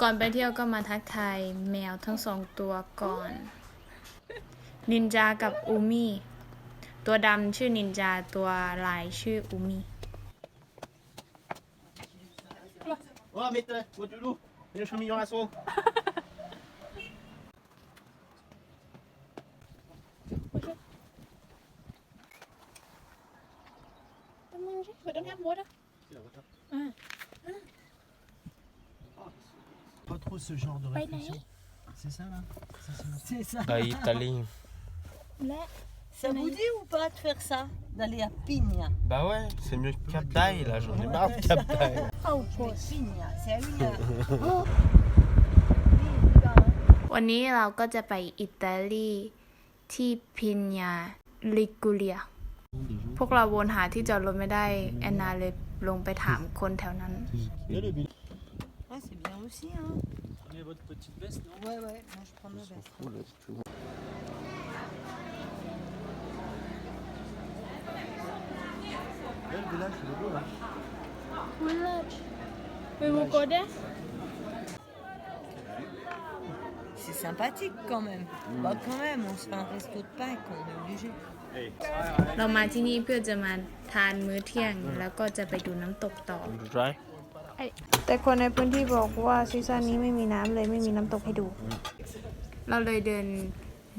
ก่อนไปเที่ยวก็มาทักทายแมวทั้งสองตัวก่อน นินจากับอูมี่ ตัวดำชื่อนินจาตัวลายชื่ออูมี่ Oh, mais t'as, quoi, du loup Il y a un champignon à saut. Pas trop ce genre de réflexion. C'est ça là Ça, c'est- C'est ça. ไปอิตาลี Ça vous dit ou pas de faire ça D'aller à Pigna Bah ouais, c'est mieux que Cap d'Aille là, j'en ai marre de Cap d'Aille. Mais Pigna, c'est à une heure. วันนี้เราก็จะไปอิตาลีที่พิญญาลิกูเลีย พวกเราวนหาที่จอดรถไม่ได้ แอนนาเลยลงไปถามคนแถวนั้น Ouais, c'est bien aussi. Hein. Prenez votre petite veste, non Ouais, ouais, moi je prends ma veste. Là, le village, c'est beau là. C'est sympathique quand même. Bah quand même, on se fait un resto de Pâques, on est obligé. เรามาที่นี่เพื่อจะมาทานมื้อเที่ยง แล้วก็จะไปดูน้ำตกต่อ Dry แต่คนในพื้นที่บอกว่าซีซั่นนี้ไม่มีน้ำเลยไม่มีน้ำตกให้ดู เราเลยเดิน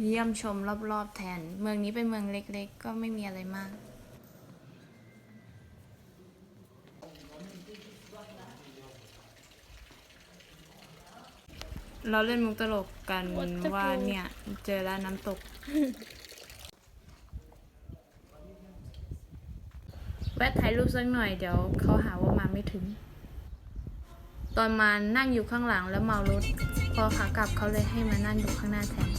เยี่ยมชมรอบๆแทน เมืองนี้เป็นเมืองเล็กๆ ก็ไม่มีอะไรมาก เราเล่นมุกตลกกันว่าเนี่ย เจอร้านน้ำตก แวะถ่ายรูปสักหน่อยเดี๋ยวเขาหาว่ามาไม่ถึง ตอนมานั่งอยู่ข้างหลังแล้วเมารถ พอขากลับเขาเลยให้มานั่งอยู่ข้างหน้าแทน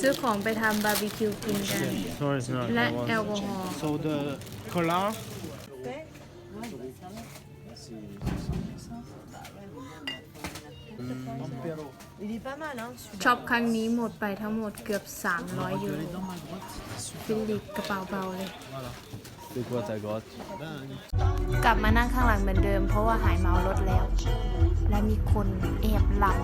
ซื้อของไปทำบาร์บีคิวกินกัน No, it's not. และแอลกอฮอล์ So the collar. Il est pas mal, hein, celui-là. ช็อปครั้งนี้หมดไปทั้งหมดเกือบ 300 ยูโร Dans ma grotte, c'est ฟิลิปกระเป๋าเบาเลย C'est quoi ta grotte กลับมานั่งข้างหลังเหมือนเดิม เพราะว่าหายเมารถแล้ว และมีคนแอบหลับ